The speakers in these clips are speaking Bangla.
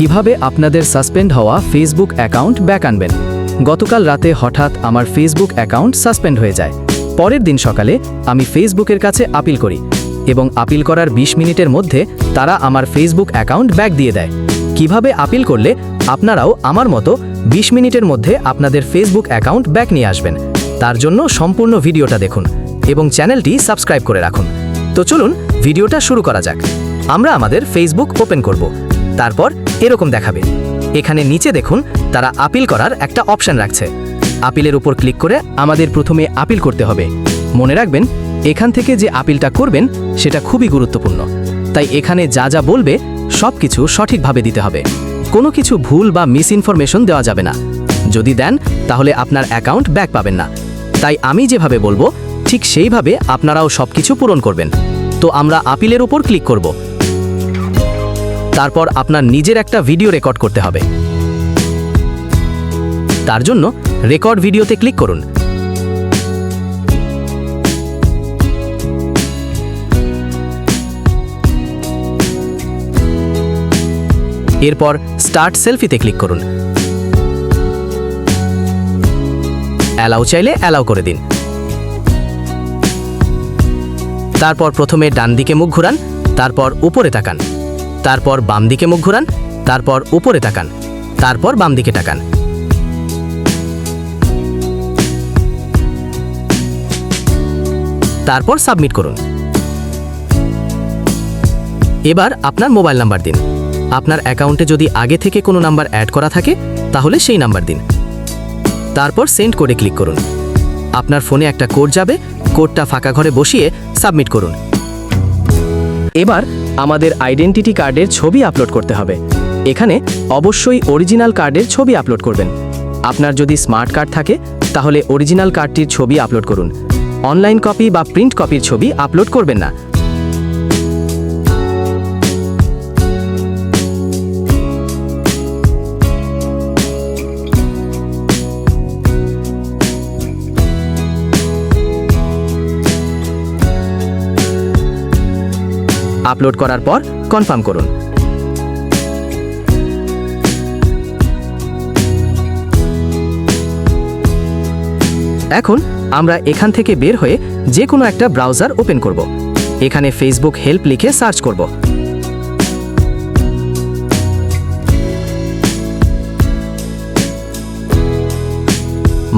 কীভাবে আপনাদের সাসপেন্ড হওয়া ফেসবুক অ্যাকাউন্ট ব্যাক আনবেন? গতকাল রাতে হঠাৎ আমার ফেসবুক অ্যাকাউন্ট সাসপেন্ড হয়ে যায়। পরের দিন সকালে আমি ফেসবুকের কাছে আপিল করি এবং আপিল করার ২০ মিনিটের মধ্যে তারা আমার ফেসবুক অ্যাকাউন্ট ব্যাক দিয়ে দেয়। কীভাবে আপিল করলে আপনারাও আমার মতো ২০ মিনিটের মধ্যে আপনাদের ফেসবুক অ্যাকাউন্ট ব্যাক নিয়ে আসবেন? তার জন্য সম্পূর্ণ ভিডিওটা দেখুন এবং চ্যানেলটি সাবস্ক্রাইব করে রাখুন। তো চলুন, ভিডিওটা শুরু করা যাক। আমরা আমাদের ফেসবুক ওপেন করব। তারপর এরকম দেখাবে। এখানে নিচে দেখুন, তারা আপিল করার একটা অপশন রাখছে। আপিলের উপর ক্লিক করে আমাদের প্রথমে আপিল করতে হবে। মনে রাখবেন, এখান থেকে যে আপিলটা করবেন, সেটা খুবই গুরুত্বপূর্ণ। তাই এখানে যা যা বলবে সব কিছু সঠিকভাবে দিতে হবে। কোনো কিছু ভুল বা মিস ইনফরমেশন দেওয়া যাবে না। যদি দেন, তাহলে আপনার অ্যাকাউন্ট ব্যাক পাবেন না। তাই আমি যেভাবে বলব, ঠিক সেইভাবে আপনারাও সব কিছু পূরণ করবেন। তো আমরা আপিলের উপর ক্লিক করব। তারপর আপনার নিজের একটা ভিডিও রেকর্ড করতে হবে। তার জন্য রেকর্ড ভিডিওতে ক্লিক করুন। এরপর স্টার্ট সেলফিতে ক্লিক করুন। অ্যালাউ চাইলে অ্যালাউ করে দিন। তারপর প্রথমে ডান দিকে মুখ ঘুরান, তারপর উপরে তাকান। তারপর বাম দিকে মুখ ঘুরান, তারপর উপরে তাকান, তারপর বাম দিকে তাকান। তারপর সাবমিট করুন। এবার আপনার মোবাইল নাম্বার দিন। আপনার অ্যাকাউন্টে যদি আগে থেকে কোনো নাম্বার অ্যাড করা থাকে, তাহলে সেই নাম্বার দিন। তারপর সেন্ড কোডে ক্লিক করুন। আপনার ফোনে একটা কোড যাবে, কোডটা ফাঁকা ঘরে বসিয়ে সাবমিট করুন। এবার আমাদের আইডেন্টিটি কার্ডের ছবি আপলোড করতে হবে। এখানে অবশ্যই অরিজিনাল কার্ডের ছবি আপলোড করবেন। আপনার যদি স্মার্ট কার্ড থাকে, তাহলে অরিজিনাল কার্ডটির ছবি আপলোড করুন। অনলাইন কপি বা প্রিন্ট কপির ছবি আপলোড করবেন না। আপলোড করার পর কনফার্ম করুন। এখন আমরা এখান থেকে বের হয়ে যে কোনো একটা ব্রাউজার ওপেন করব। এখানে ফেসবুক হেল্প লিখে সার্চ করব।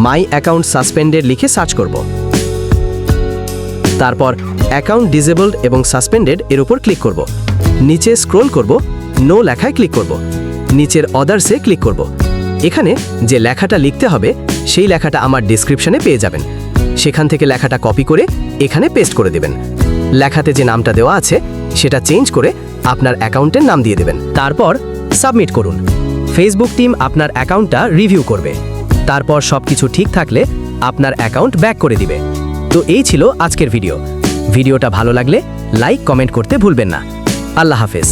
মাই অ্যাকাউন্ট সাসপেন্ডেড লিখে সার্চ করব। তারপর অ্যাকাউন্ট ডিসেবলড এবং সাসপেন্ডেড এর উপর ক্লিক করব। নিচে স্ক্রোল করব, নো লেখায় ক্লিক করব। নিচের অদার্সে ক্লিক করব। এখানে যে লেখাটা লিখতে হবে, সেই লেখাটা আমার ডিসক্রিপশনে পেয়ে যাবেন। সেখান থেকে লেখাটা কপি করে এখানে পেস্ট করে দেবেন। লেখাতে যে নামটা দেওয়া আছে, সেটা চেঞ্জ করে আপনার অ্যাকাউন্টের নাম দিয়ে দেবেন। তারপর সাবমিট করুন। ফেসবুক টিম আপনার অ্যাকাউন্টটা রিভিউ করবে। তারপর সবকিছু ঠিক থাকলে আপনার অ্যাকাউন্ট ব্যাক করে দিবে। তো এই ছিল আজকের ভিডিও। ভিডিওটা ভালো লাগলে লাইক, কমেন্ট করতে ভুলবেন না। আল্লাহ হাফেজ।